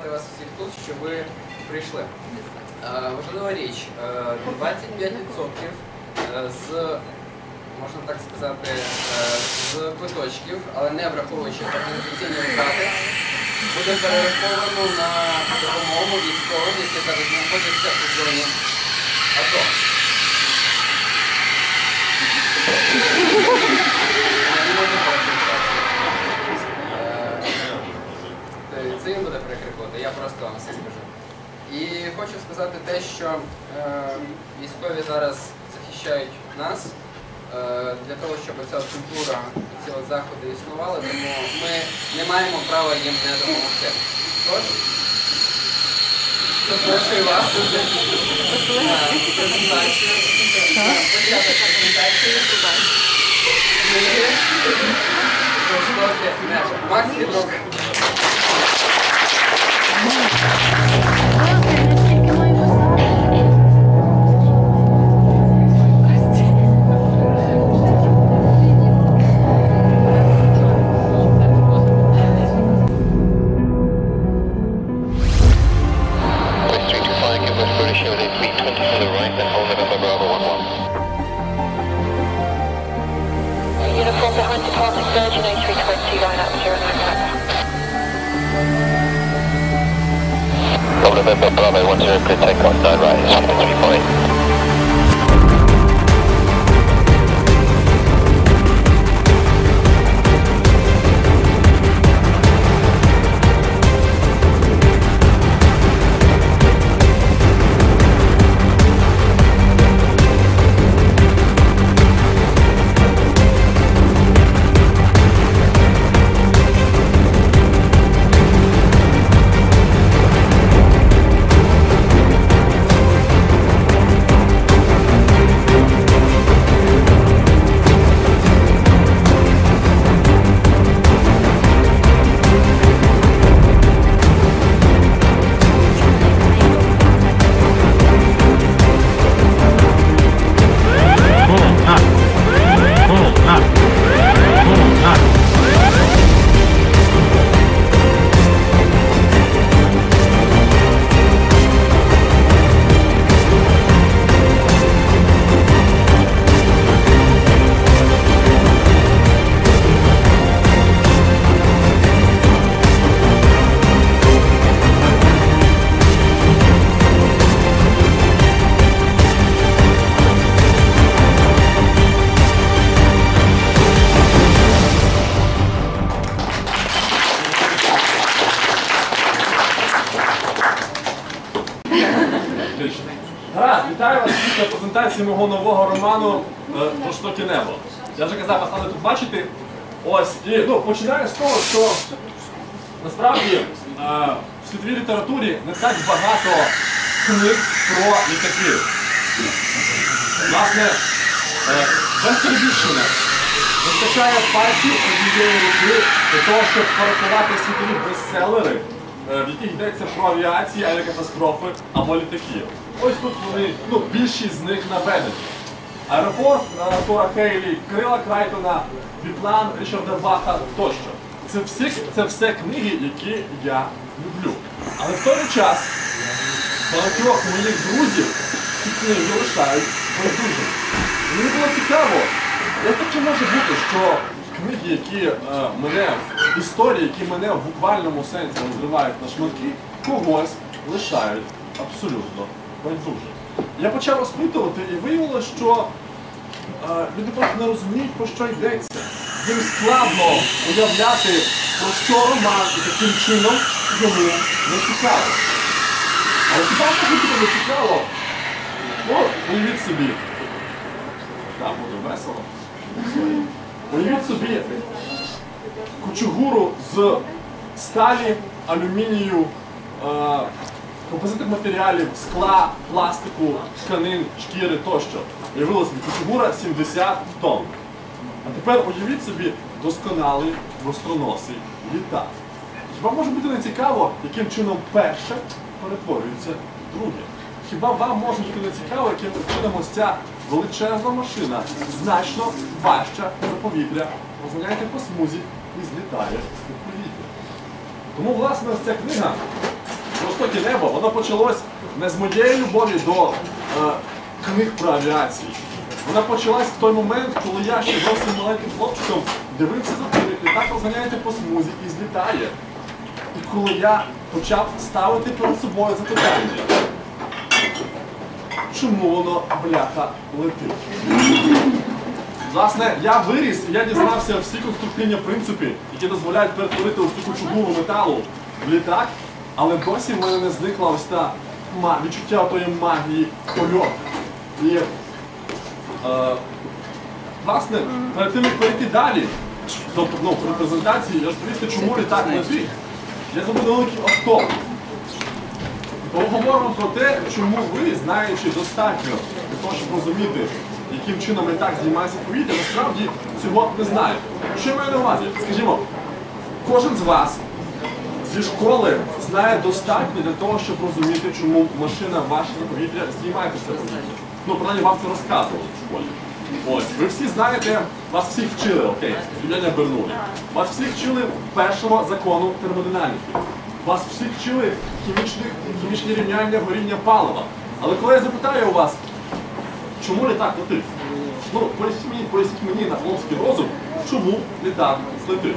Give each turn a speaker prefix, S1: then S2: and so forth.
S1: привітати вас всіх тут, що ви прийшли. Е, Важлива річ, е, 25% е, з, можна так сказати, е, з квиточків, але не враховуючи організаційні витрати, буде перераховано на допомогу військовим, які зараз знаходяться у зоні АТО. Я не можу перекричати. Е, Це він я просто вам все скажу. І хочу сказати те, що е, військові зараз захищають нас е, для того, щоб ця культура, ці от заходи існували, тому ми не маємо права їм не допомогти. Тож, запрошую вас на презентацію. Макс Відрук.
S2: Lincoln,
S3: Uniform behind Department Surgeon, A320, line up 09
S2: Hold November, Bravo 1-0, clear takeoff, no rise, 348.
S4: Гаразд, вітаю вас на презентації мого нового роману е, небо. Я вже казав, вас тут бачити. Ось, і ну, починаю з того, що насправді е, в світовій літературі не так багато книг про літаків. Власне, е, без. Вистачає пальців однієї руки для того, щоб порахувати світові бестселери, в яких йдеться про авіації, авіакатастрофи або літаки. Ось тут вони, ну, більшість з них наведені. Аеропорт Тора Хейлі, Крила Крайтона, Біплан Річарда Баха тощо. Це всі, це все книги, які я люблю. Але в той час багатьох моїх друзів ці книги лишають байдужими. Мені було цікаво, як таке може бути, що книги, які е, мене, історії, які мене в буквальному сенсі розривають на шматки, когось лишають абсолютно байдуже. Я почав розпитувати і виявилося, що е, люди просто не розуміють, про що йдеться. Їм складно уявляти, про що роман і таким чином йому не цікаво. Але хіба не цікаво? Уявіть собі. Так, буде весело. Уявіть собі кучугуру з сталі, алюмінію, е, композитних матеріалів, скла, пластику, тканин, шкіри тощо. Уявило собі кучугура 70 тонн. А тепер уявіть собі досконалий востроносий літак. Хіба може бути не цікаво, яким чином перше перетворюється друге? Хіба вам може бути не цікаво, яким чином ось ця величезна машина значно важча за повітря, розганяється по смузі і злітає у повітря? Тому, власне, ось ця книга востокі небо, воно почалось не з моєї любові до е, книг про авіацію. Вона почалась в той момент, коли я ще зовсім маленьким хлопчиком дивився за тим, як літак розганяється по смузі і злітає. І коли я почав ставити перед собою запитання, чому воно, бляха, летить? Власне, я виріс і я дізнався всі конструктивні принципи, які дозволяють перетворити ось цю кучугуру металу в літак, але досі в мене не зникла ось та відчуття тої магії польоту. І, е, власне, перед тим, як перейти далі, тобто ну, при презентації розповісти, чому літак летить, я зроблю невеликий автоп. Поговоримо про те, чому ви, знаючи достатньо для того, щоб розуміти, яким чином літак здіймається в повітря, насправді цього не знаєте. Що я маю на увазі? Скажімо, кожен з вас зі школи знає достатньо для того, щоб розуміти, чому машина ваша за повітря здіймається в повітря. Ну, принаймні вам це розказували в школі. Ось, ви всі знаєте, вас всіх вчили, окей, Юліаня Бернулі. Вас всіх вчили першого закону термодинаміки. Вас всіх вчили хімічні рівняння горіння палива. Але коли я запитаю у вас, чому літак летить? Ну, поясніть мені, поясніть мені на хлопський розум, чому літак летить.